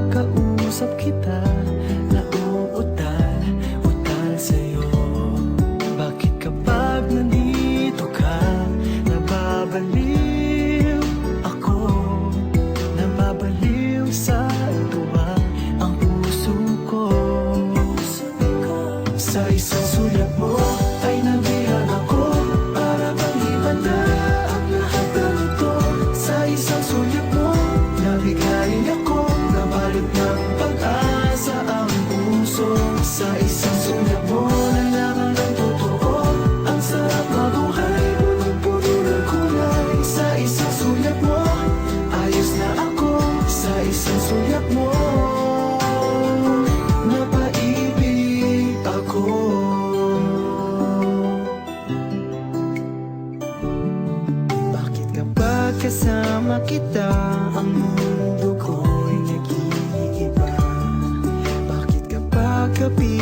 pagkausap kita. kasama kita Ang mundo ko'y nag-iiba. Bakit kapag gabi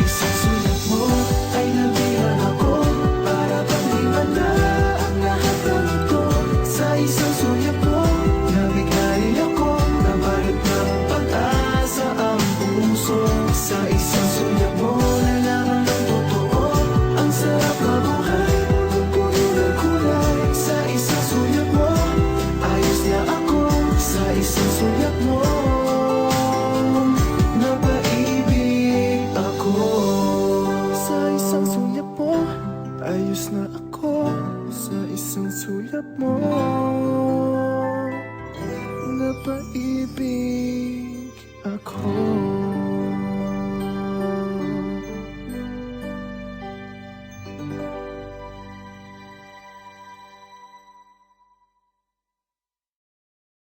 places sulat mo ako